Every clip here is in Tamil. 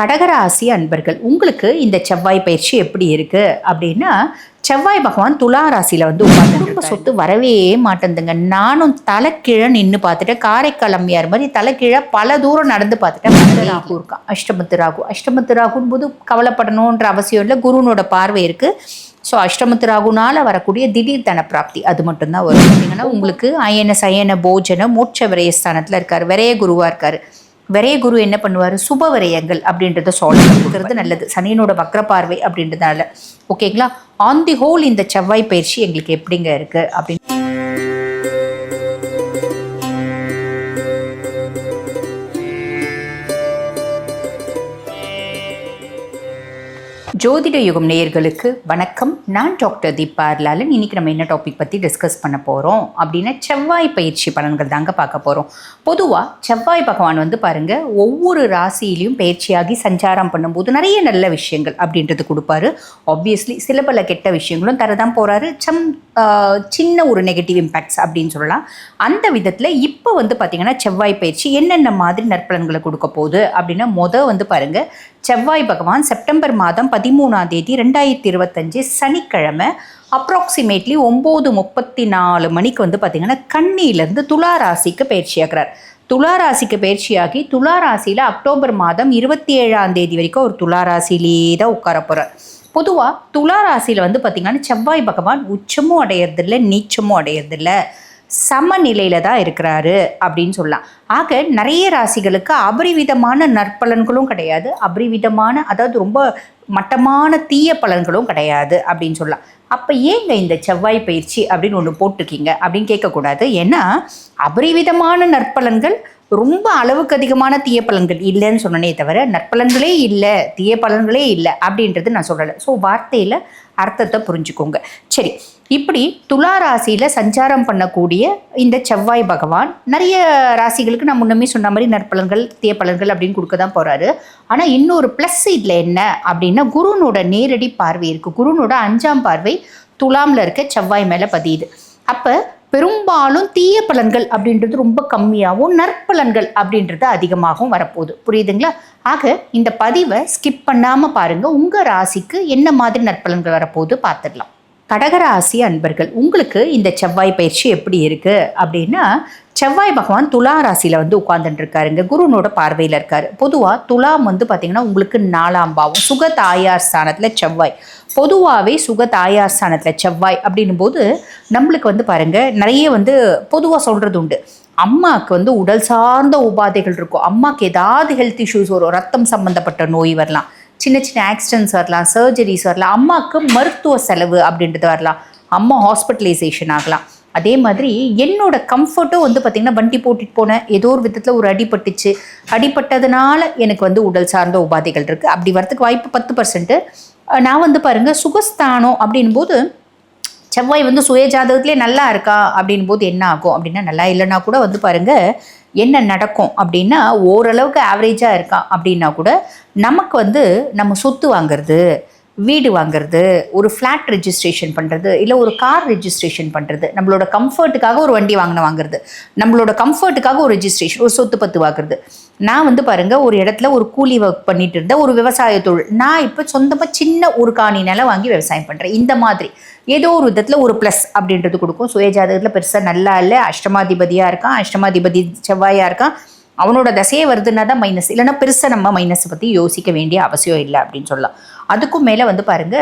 கடகராசி அன்பர்கள் உங்களுக்கு இந்த செவ்வாய் பயிற்சி எப்படி இருக்கு? அப்படின்னா செவ்வாய் பகவான் துலா ராசியில வந்து உட்கார்ந்து குடும்ப சொத்து வரவே மாட்டேந்துங்க. நானும் தலைக்கீழ நின்று பார்த்துட்டு காரைக்கால் அம்மையார் மாதிரி தலைக்கீழ பல தூரம் நடந்து பார்த்துட்டேன். ராகு இருக்கான் அஷ்டமத்து ராகு. அஷ்டமத்து ராகுன் போது கவலைப்படணுன்ற அவசியம் இல்லை. குருனோட பார்வை இருக்கு. ஸோ அஷ்டமத்து ராகுனால வரக்கூடிய திடீர் தன பிராப்தி அது மட்டும்தான் வரும். பார்த்தீங்கன்னா உங்களுக்கு அயன சயன போஜன மோட்ச விரயஸ்தானத்தில் இருக்காரு. விரைய குருவா இருக்காரு. விரைய குரு என்ன பண்ணுவார்? சுப விரயங்கள் அப்படின்றத சால்வ் பண்ணுறது நல்லது. சனியனோட வக்ர பார்வை அப்படின்றதுனால ஓகேங்களா ஆன் தி ஹோல் இந்த செவ்வாய் பயிற்சி எங்களுக்கு எப்படிங்க இருக்கு அப்படின்னு ஜோதிட யுகம் நேயர்களுக்கு வணக்கம். நான் டாக்டர் தீபார்லாலன் இன்றைக்கி இன்னைக்கு நம்ம என்ன டாபிக் பற்றி டிஸ்கஸ் பண்ண போகிறோம் அப்படின்னா செவ்வாய் பயிற்சி பலன்கள் தாங்க பார்க்க போகிறோம் பொதுவாக செவ்வாய் பகவான் வந்து பாருங்கள் ஒவ்வொரு ராசியிலையும் பயிற்சியாகி சஞ்சாரம் பண்ணும்போது நிறைய நல்ல விஷயங்கள் அப்படின்றது கொடுப்பாரு. ஆப்வியஸ்லி சில பல கெட்ட விஷயங்களும் தரதான் போகிறாரு சம் சின்ன ஒரு நெகட்டிவ் இம்பேக்ட்ஸ் அப்படின்னு சொல்லலாம். அந்த விதத்தில் இப்போ வந்து பார்த்திங்கன்னா செவ்வாய் பயிற்சி என்னென்ன மாதிரி நற்பலன்களை கொடுக்க போகுது அப்படின்னா மொதல் வந்து பாருங்கள் செவ்வாய் பகவான் செப்டம்பர் மாதம் பதிமூணாம் தேதி ரெண்டாயிரத்தி இருபத்தஞ்சு சனிக்கிழமை அப்ராக்சிமேட்லி ஒம்பது முப்பத்தி நாலு மணிக்கு வந்து பார்த்திங்கன்னா கண்ணியிலேருந்து துலா ராசிக்கு பயிற்சியாகிறார் துலா ராசிக்கு பயிற்சியாகி துலா ராசியில் அக்டோபர் மாதம் இருபத்தி ஏழாம் தேதி வரைக்கும் ஒரு துலா தான் உட்கார போகிறார் பொதுவாக துலா ராசியில் வந்து பார்த்திங்கன்னா செவ்வாய் பகவான் உச்சமும் அடையறதில்லை நீச்சமும் அடையறதில்ல. சமநிலையில் தான் இருக்கிறாரு அப்படின்னு சொல்லலாம். ஆக நிறைய ராசிகளுக்கு அபரிவிதமான நற்பலன்களும் கிடையாது. அபரிவிதமான அதாவது ரொம்ப மட்டமான தீய பலன்களும் கிடையாது அப்படின்னு சொல்லலாம். அப்போ ஏங்க இந்த செவ்வாய் பயிற்சி அப்படின்னு ஒன்று போட்டிருக்கீங்க அப்படின்னு கேட்கக்கூடாது. ஏன்னா அபரிவிதமான நற்பலன்கள் ரொம்ப அளவுக்கு அதிகமான தீய பலன்கள் இல்லைன்னு சொன்னனே தவிர நற்பலன்களே இல்லை தீய பலன்களே இல்லை அப்படின்றது நான் சொல்லலை. ஸோ வார்த்தையில் அர்த்தத்தை புரிஞ்சுக்கோங்க. சரி இப்படி துலா ராசியில் சஞ்சாரம் பண்ணக்கூடிய இந்த செவ்வாய் பகவான் நிறைய ராசிகளுக்கு நான் முன்னமே சொன்ன மாதிரி நற்பலன்கள் தீய பலன்கள் அப்படின்னு கொடுக்க தான் போகிறாரு ஆனால் இன்னொரு ப்ளஸ் இதில் என்ன அப்படின்னா குருனோட நேரடி பார்வை இருக்குது குருனோட அஞ்சாம் பார்வை துலாமில் இருக்க செவ்வாய் மேலே பதியுது. அப்போ பெரும்பாலும் தீய பலன்கள் அப்படின்றது ரொம்ப கம்மியாகவும் நற்பலன்கள் அப்படின்றது அதிகமாகவும் வரப்போகுது. புரியுதுங்களா? ஆக இந்த பதிவை ஸ்கிப் பண்ணாமல் பாருங்கள் உங்கள் ராசிக்கு என்ன மாதிரி நற்பலன்கள் வரப்போகுது பார்த்துடலாம். கடகராசி அன்பர்கள் உங்களுக்கு இந்த செவ்வாய் பயிற்சி எப்படி இருக்குது அப்படின்னா செவ்வாய் பகவான் துலா ராசியில் வந்து உட்கார்ந்துட்டு குருனோட பார்வையில் இருக்காரு. பொதுவாக துலாம் வந்து பார்த்தீங்கன்னா உங்களுக்கு நாலாம் பாவம். சுக தாயார் ஸ்தானத்தில் செவ்வாய். பொதுவாகவே சுக தாயார் ஸ்தானத்தில் செவ்வாய் அப்படின்னும் போது நம்மளுக்கு வந்து பாருங்க நிறைய வந்து பொதுவாக சொல்கிறது உண்டு. அம்மாவுக்கு வந்து உடல் சார்ந்த உபாதைகள் இருக்கும். அம்மாவுக்கு ஏதாவது ஹெல்த் இஷ்யூஸ் வரும். ரத்தம் சம்மந்தப்பட்ட நோய் வரலாம். சின்ன சின்ன ஆக்சிடென்ட்ஸ் வரலாம். சர்ஜரிஸ் வரலாம். அம்மாவுக்கு மருத்துவ செலவு அப்படின்றது வரலாம். அம்மா ஹாஸ்பிட்டலைசேஷன் ஆகலாம். அதே மாதிரி என்னோட கம்ஃபர்ட்டும் வந்து பார்த்திங்கன்னா வண்டி போட்டுட்டு போனேன் ஏதோ ஒரு விதத்தில் ஒரு அடிபட்டுச்சு. அடிபட்டதுனால எனக்கு வந்து உடல் சார்ந்த உபாதைகள் இருக்குது அப்படி வரதுக்கு வாய்ப்பு பத்து பர்சன்ட்டு நான் வந்து பாருங்கள் சுகஸ்தானம் அப்படின் போது செவ்வாய் வந்து சுய ஜாதகத்திலே நல்லா இருக்கா அப்படின் போது என்ன ஆகும் அப்படின்னா நல்லா இல்லைன்னா கூட வந்து பாருங்கள் என்ன நடக்கும் அப்படின்னா ஓரளவுக்கு ஆவரேஜாக இருக்கா அப்படின்னா கூட நமக்கு வந்து நம்ம சொத்து வாங்குறது வீடு வாங்குறது ஒரு ஃப்ளாட் ரெஜிஸ்ட்ரேஷன் பண்ணுறது இல்லை ஒரு கார் ரெஜிஸ்ட்ரேஷன் பண்ணுறது நம்மளோட கம்ஃபர்ட்டுக்காக ஒரு வண்டி வாங்கின வாங்குறது நம்மளோட கம்ஃபர்ட்டுக்காக ஒரு ரெஜிஸ்ட்ரேஷன் ஒரு சொத்து பத்து வாங்குறது. நான் வந்து பாருங்கள் ஒரு இடத்துல ஒரு கூலி ஒர்க் பண்ணிட்டு இருந்தேன் ஒரு விவசாய தொழில். நான் இப்போ சொந்தமாக சின்ன ஒரு காணி நிலம் வாங்கி விவசாயம் பண்ணுறேன் இந்த மாதிரி. ஏதோ ஒரு விதத்தில் ஒரு ப்ளஸ் அப்படின்றது கொடுக்கும். சுயஜாதகத்தில் பெருசாக நல்லா இல்லை. அஷ்டமாதிபதியாக இருக்கான். அஷ்டமாதிபதி செவ்வாயாக இருக்கான். அவனோட தசையே வருதுன்னா தான் மைனஸ் இல்லைன்னா பெருசாக நம்ம மைனஸை பற்றி யோசிக்க வேண்டிய அவசியம் இல்லை அப்படின்னு சொல்லலாம். அதுக்கும் மேலே வந்து பாருங்க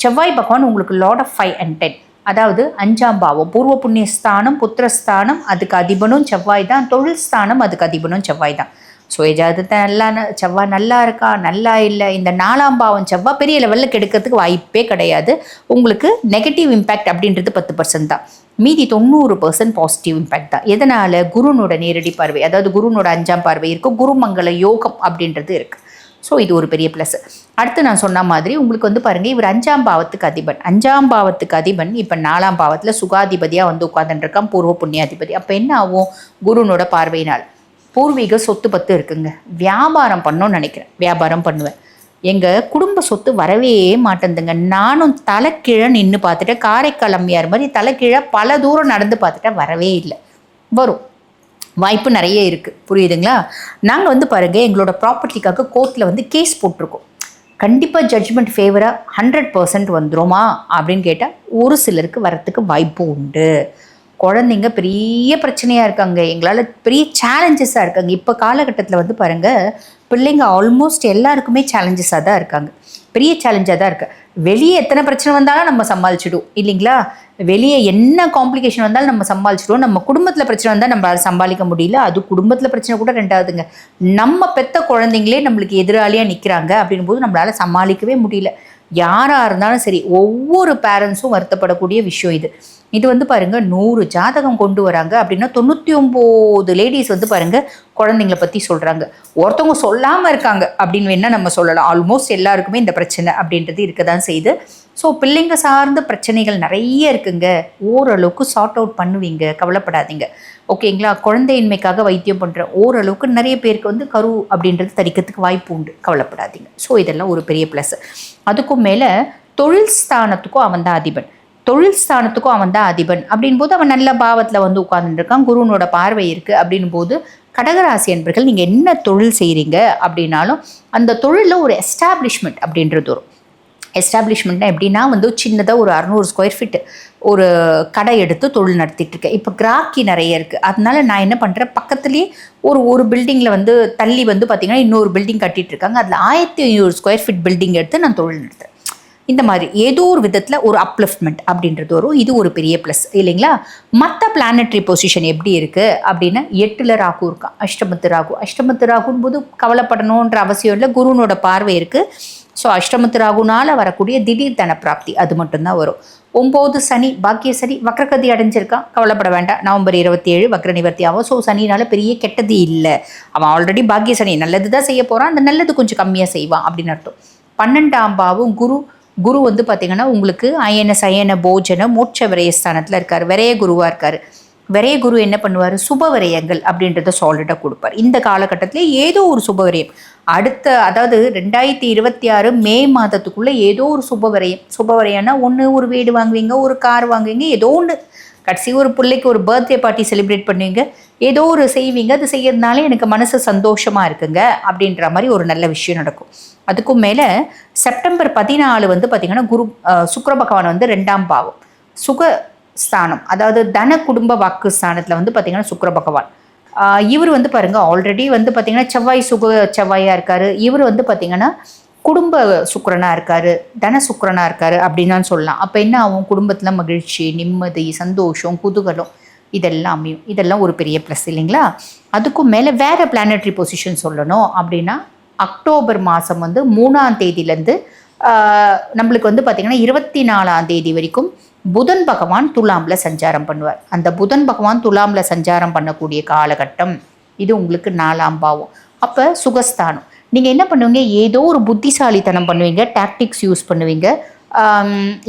செவ்வாய் பகவான் உங்களுக்கு lord of five and ten அதாவது அஞ்சாம் பாவம் பூர்வ புண்ணிய ஸ்தானம் புத்திரஸ்தானம் அதுக்கு அதிபனும் செவ்வாய் தான் தொழில் ஸ்தானம் அதுக்கு அதிபனும் செவ்வாய் தான். சுயஜாதத்தை நல்லா செவ்வா செவ்வாய் நல்லா இருக்கா நல்லா இல்லை? இந்த நாலாம் பாவம் செவ்வாய் பெரிய லெவலில் கெடுக்கிறதுக்கு வாய்ப்பே கிடையாது. உங்களுக்கு நெகட்டிவ் இம்பேக்ட் அப்படின்றது பத்து பர்சன்ட் தான். மீதி தொண்ணூறு பர்சன்ட் பாசிட்டிவ் இம்பேக்ட் தான். எதனால்? குருனோட நேரடி பார்வை. அதாவது குருனோட அஞ்சாம் பார்வை இருக்கும் குருமங்கல யோகம் அப்படின்றது இருக்குது ஸோ இது ஒரு பெரிய ப்ளஸ் அடுத்து நான் சொன்ன மாதிரி உங்களுக்கு வந்து பாருங்கள் இவர் அஞ்சாம் பாவத்துக்கு அதிபன். அஞ்சாம் பாவத்துக்கு அதிபன் இப்போ நாலாம் பாவத்தில் சுகாதிபதியாக வந்து உட்காந்துருக்கான் பூர்வ புண்ணியாதிபதி. அப்போ என்ன ஆகும்? குருனோட பார்வையினால். பூர்வீக சொத்து பத்து இருக்குங்க. வியாபாரம் பண்ணோன்னு நினைக்கிறேன். வியாபாரம் பண்ணுவேன். எங்கள் குடும்ப சொத்து வரவே மாட்டேந்துங்க நானும் தலைக்கீழே நின்று பார்த்துட்டேன். காரைக்கால் அம்மையார் மாதிரி தலைக்கீழே பல தூரம் நடந்து பார்த்துட்டேன். வரவே இல்லை. வரும். வாய்ப்பு நிறைய இருக்குது புரியுதுங்களா? நாங்கள் வந்து பாருங்கள் எங்களோட ப்ராப்பர்ட்டிக்காக கோர்ட்டில் வந்து கேஸ் போட்டிருக்கோம். கண்டிப்பாக ஜட்ஜ்மெண்ட் ஃபேவராக ஹண்ட்ரட் பர்சன்ட் வந்துருமா? அப்படின்னு கேட்டால் ஒரு சிலருக்கு வரத்துக்கு வாய்ப்பு உண்டு. குழந்தைங்க பெரிய பிரச்சனையாக இருக்காங்க. எங்களால் பெரிய சேலஞ்சஸாக இருக்காங்க. இப்போ காலகட்டத்தில் வந்து பாருங்கள் பிள்ளைங்க ஆல்மோஸ்ட் எல்லாருக்குமே சேலஞ்சஸாக தான் இருக்காங்க. பெரிய சேலஞ்சாக தான் இருக்குது வெளியே எத்தனை பிரச்சனை வந்தாலும் நம்ம சமாளிச்சிடும் இல்லைங்களா? வெளியே என்ன காம்ப்ளிகேஷன் வந்தாலும் நம்ம சமாளிச்சிடுவோம். நம்ம குடும்பத்தில் பிரச்சனை வந்தால் நம்மளால் சமாளிக்க முடியல. அது குடும்பத்தில் பிரச்சனை கூட ரெண்டாவதுங்க. நம்ம பெத்த குழந்தைங்களே நம்மளுக்கு எதிராளியாக நிற்கிறாங்க அப்படின் போது நம்மளால் சமாளிக்கவே முடியல. யாராக இருந்தாலும் சரி ஒவ்வொரு பேரண்ட்ஸும் வருத்தப்படக்கூடிய விஷயம் இது. இது வந்து பாருங்க நூறு ஜாதகம் கொண்டு வராங்க அப்படின்னா தொண்ணூற்றி ஒம்பது லேடிஸ் வந்து பாருங்கள் குழந்தைங்கள பற்றி சொல்கிறாங்க ஒருத்தவங்க சொல்லாமல் இருக்காங்க அப்படின்னு வேணால் நம்ம சொல்லலாம். ஆல்மோஸ்ட் எல்லாருக்குமே இந்த பிரச்சனை அப்படின்றது இருக்க தான் செய்து. ஸோ பிள்ளைங்க சார்ந்த பிரச்சனைகள் நிறைய இருக்குங்க. ஓரளவுக்கு சார்ட் அவுட் பண்ணுவீங்க. கவலைப்படாதீங்க. ஓகேங்களா குழந்தையின்மைக்காக வைத்தியம் பண்ணுற ஓரளவுக்கு நிறைய பேருக்கு வந்து கரு அப்படின்றது தரிக்கிறதுக்கு வாய்ப்பு உண்டு. கவலைப்படாதீங்க. ஸோ இதெல்லாம் ஒரு பெரிய ப்ளஸ் அதுக்கும் மேலே தொழில் ஸ்தானத்துக்கும் அவன் தான் அதிபன். தொழில் ஸ்தானத்துக்கும் அவன் தான் அதிபன். அப்படின்போது அவன் நல்ல பாவத்தில் வந்து உட்கார்ந்துருக்கான் குருவனோட பார்வை இருக்குது அப்படின் போது கடகராசி என்பர்கள் நீங்கள் என்ன தொழில் செய்கிறீங்க அப்படின்னாலும் அந்த தொழிலில் ஒரு எஸ்டாப்ளிஷ்மெண்ட் அப்படின்றது வரும். எஸ்டாப்ளிஷ்மெண்ட்னா எப்படின்னா வந்து சின்னதாக ஒரு அறநூறு ஸ்கொயர் ஃபீட் ஒரு கடை எடுத்து தொழில் நடத்திட்டுருக்கேன் இப்போ கிராக்கி நிறைய இருக்குது அதனால நான் என்ன பண்ணுறேன் பக்கத்துலேயே ஒரு ஒரு பில்டிங்கில் வந்து தள்ளி வந்து பார்த்திங்கன்னா இன்னொரு பில்டிங் கட்டிட்டு இருக்காங்க. அதில் ஆயிரத்தி ஐநூறு ஸ்கொயர் ஃபீட் பில்டிங் எடுத்து நான் தொழில் நடத்துகிறேன் இந்த மாதிரி ஏதோ ஒரு விதத்தில் ஒரு அப்லிஃப்ட்மெண்ட் அப்படின்றது வரும். இது ஒரு பெரிய ப்ளஸ் இல்லைங்களா? மற்ற பிளானட்ரி பொசிஷன் எப்படி இருக்குது அப்படின்னா எட்டில் ராகு இருக்கா அஷ்டமத்து ராகு. அஷ்டமத்து ராகுன் போது கவலைப்படணுன்ற அவசியம் இல்லை. குருனோட பார்வை இருக்குது ஸோ அஷ்டமத்து ராகுனால வரக்கூடிய திடீர் தன பிராப்தி அது மட்டும்தான் வரும். ஒம்பது சனி பாக்கிய சனி வக்ரகதி அடைஞ்சிருக்கான் கவலைப்பட வேண்டாம். நவம்பர் இருபத்தி ஏழு வக்ர நிவர்த்தி ஆகும். ஸோ சனினால பெரிய கெட்டது இல்லை. அவன் ஆல்ரெடி பாக்கிய சனி நல்லது தான் செய்ய போகிறான் அந்த நல்லது கொஞ்சம் கம்மியாக செய்வான் அப்படின்னு அர்த்தம். பன்னெண்டாம் பாவும் குரு குரு வந்து பார்த்தீங்கன்னா உங்களுக்கு அயன சயன போஜன மோட்ச விரயஸ்தானத்தில் இருக்கார். விரைய குருவாக இருக்கார். விரைய குரு என்ன பண்ணுவார்? சுப விரயங்கள் அப்படின்றத சாலிடாக கொடுப்பார். இந்த காலகட்டத்தில் ஏதோ ஒரு சுப விரயம் அடுத்த அதாவது ரெண்டாயிரத்தி இருபத்தி ஆறு மே மாதத்துக்குள்ளே ஏதோ ஒரு சுப விரயம் சுப விரயம்னா ஒன்று ஒரு வீடு வாங்குவீங்க ஒரு கார் வாங்குவீங்க ஏதோ ஒன்று கடைசி ஒரு பிள்ளைக்கு ஒரு பர்த்டே பார்ட்டி செலிப்ரேட் பண்ணுவீங்க. ஏதோ ஒரு செய்வீங்க. அது செய்யறதுனால எனக்கு மனசு சந்தோஷமாக இருக்குங்க அப்படின்ற மாதிரி ஒரு நல்ல விஷயம் நடக்கும். அதுக்கும் மேலே செப்டம்பர் பதினாலு வந்து பார்த்திங்கன்னா குரு சுக்கர பகவான் வந்து ரெண்டாம் பாவம். சுக ஸ்தானம் அதாவது தன குடும்ப வாக்கு ஸ்தானத்தில் வந்து பார்த்திங்கன்னா சுக்கர பகவான். இவர் வந்து பாருங்கள் ஆல்ரெடி வந்து பார்த்திங்கன்னா செவ்வாய் சுக செவ்வாயாக இருக்கார். இவர் வந்து பார்த்திங்கன்னா குடும்ப சுக்கரனாக இருக்கார் தன சுக்கரனாக இருக்கார் அப்படின்னு தான் சொல்லலாம். அப்போ என்ன ஆகும்? குடும்பத்தில் மகிழ்ச்சி நிம்மதி சந்தோஷம் குதூகலம் இதெல்லாம் அமையும். இதெல்லாம் ஒரு பெரிய ப்ளஸ் இல்லைங்களா? அதுக்கும் மேலே வேறு பிளானட்ரி பொசிஷன் சொல்லணும் அப்படின்னா அக்டோபர் மாதம் வந்து மூணாம் தேதியிலேருந்து நம்மளுக்கு வந்து பார்த்திங்கன்னா இருபத்தி நாலாம் தேதி வரைக்கும் புதன் பகவான் துலாமில் சஞ்சாரம் பண்ணுவார். அந்த புதன் பகவான் துலாமில் சஞ்சாரம் பண்ணக்கூடிய காலகட்டம் இது உங்களுக்கு நாலாம் பாவம். அப்போ சுகஸ்தானம். நீங்கள் என்ன பண்ணுவீங்க? ஏதோ ஒரு புத்திசாலித்தனம் பண்ணுவீங்க டாக்டிக்ஸ் யூஸ் பண்ணுவீங்க.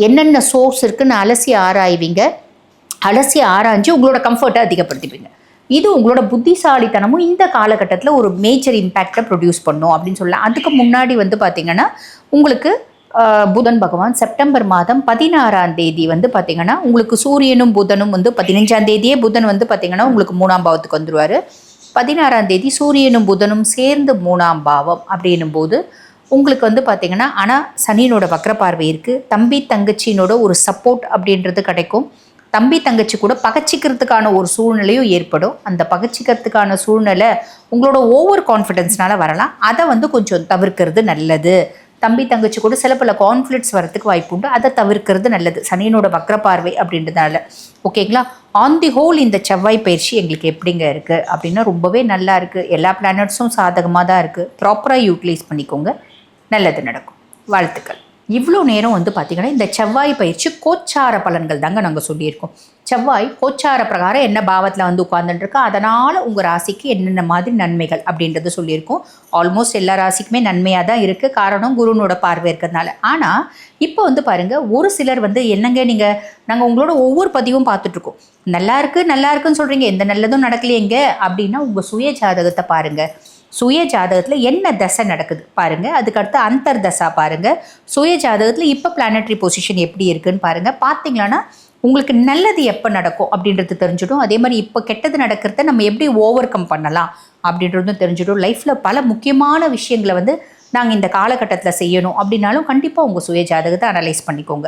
என்னென்ன சோர்ஸ் இருக்குன்னு அலசி ஆராய்வீங்க. அலசி ஆராய்ஞ்சு உங்களோட கம்ஃபர்ட்டை அதிகப்படுத்திப்பீங்க. இது உங்களோட புத்திசாலித்தனமும் இந்த காலகட்டத்தில் ஒரு மேஜர் இம்பேக்டை ப்ரொடியூஸ் பண்ணும் அப்படின்னு சொல்லலாம். அதுக்கு முன்னாடி வந்து பார்த்திங்கன்னா உங்களுக்கு புதன் பகவான் செப்டம்பர் மாதம் பதினாறாம் தேதி வந்து பார்த்தீங்கன்னா உங்களுக்கு சூரியனும் புதனும் வந்து பதினஞ்சாம் தேதியே புதன் வந்து பார்த்தீங்கன்னா உங்களுக்கு மூணாம் பாவத்துக்கு வந்துருவார். பதினாறாம் தேதி சூரியனும் புதனும் சேர்ந்து மூணாம் பாவம் அப்படின்னும் போது உங்களுக்கு வந்து பார்த்தீங்கன்னா ஆனால் சனியினோட வக்கர பார்வை இருக்குது தம்பி தங்கச்சியினோட ஒரு சப்போர்ட் அப்படின்றது கிடைக்கும். தம்பி தங்கச்சி கூட பகச்சிக்கிறதுக்கான ஒரு சூழ்நிலையும் ஏற்படும். அந்த பகச்சிக்கிறதுக்கான சூழ்நிலை உங்களோட ஓவர் கான்ஃபிடென்ஸ்னால வரலாம். அதை வந்து கொஞ்சம் தவிர்க்கிறது நல்லது. தம்பி தங்கச்சி கூட சில பல கான்ஃப்ளிக்ஸ் வரத்துக்கு வாய்ப்பு உண்டு அதை தவிர்க்கிறது நல்லது. சனியனோட வக்ர பார்வை அப்படின்றதுனால. ஓகேங்களா? ஆன் தி ஹோல் இந்த செவ்வாய் பயிற்சி எங்களுக்கு எப்படிங்க இருக்குது அப்படின்னா ரொம்பவே நல்லா இருக்குது எல்லா பிளானட்ஸும் சாதகமாக தான் இருக்குது ப்ராப்பராக யூட்டிலைஸ் பண்ணிக்கோங்க. நல்லது நடக்கும். வாழ்த்துக்கள். இவ்வளோ நேரம் வந்து பார்த்திங்கன்னா இந்த செவ்வாய் பயிற்சி கோச்சார பலன்கள் தாங்க நாங்கள் சொல்லியிருக்கோம். செவ்வாய் கோச்சார பிரகாரம் என்ன பாவத்தில் வந்து உட்கார்ந்துட்டுருக்கு அதனால் உங்கள் ராசிக்கு என்னென்ன மாதிரி நன்மைகள் அப்படின்றது சொல்லியிருக்கோம். ஆல்மோஸ்ட் எல்லா ராசிக்குமே நன்மையாக தான் இருக்குது காரணம் குருனோட பார்வை இருக்கிறதுனால. ஆனால் இப்போ வந்து பாருங்கள் ஒரு சிலர் வந்து என்னங்க நீங்கள் நாங்கள் உங்களோட ஒவ்வொரு பதிவும் பார்த்துட்ருக்கோம் நல்லா இருக்குது நல்லா இருக்குன்னு சொல்கிறீங்க எந்த நல்லதும் நடக்கலையேங்க அப்படின்னா உங்கள் சுய ஜாதகத்தை பாருங்கள் சுய ஜாதகத்தில் என்ன தசை நடக்குது பாருங்கள் அதுக்கடுத்து அந்தர் தசா பாருங்க. சுய ஜாதகத்தில் இப்போ பிளானட்ரி பொசிஷன் எப்படி இருக்குன்னு பாருங்கள் பார்த்தீங்களான்னா உங்களுக்கு நல்லது எப்போ நடக்கும் அப்படின்றது தெரிஞ்சிடும். அதே மாதிரி இப்போ கெட்டது நடக்கிறத நம்ம எப்படி ஓவர் கம் பண்ணலாம் அப்படின்றதும் தெரிஞ்சிடும். லைஃப்பில் பல முக்கியமான விஷயங்களை வந்து நாங்கள் இந்த காலகட்டத்தில் செய்யணும் அப்படின்னாலும் கண்டிப்பாக உங்கள் சுய ஜாதகத்தை அனலைஸ் பண்ணிக்கோங்க.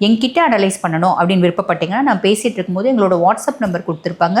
எங்கிட்ட அனலைஸ் பண்ணணும் அப்படின்னு விருப்பப்பட்டீங்கன்னா நான் பேசிகிட்டு இருக்கும்போது எங்களோட வாட்ஸ்அப் நம்பர் கொடுத்துருப்பாங்க.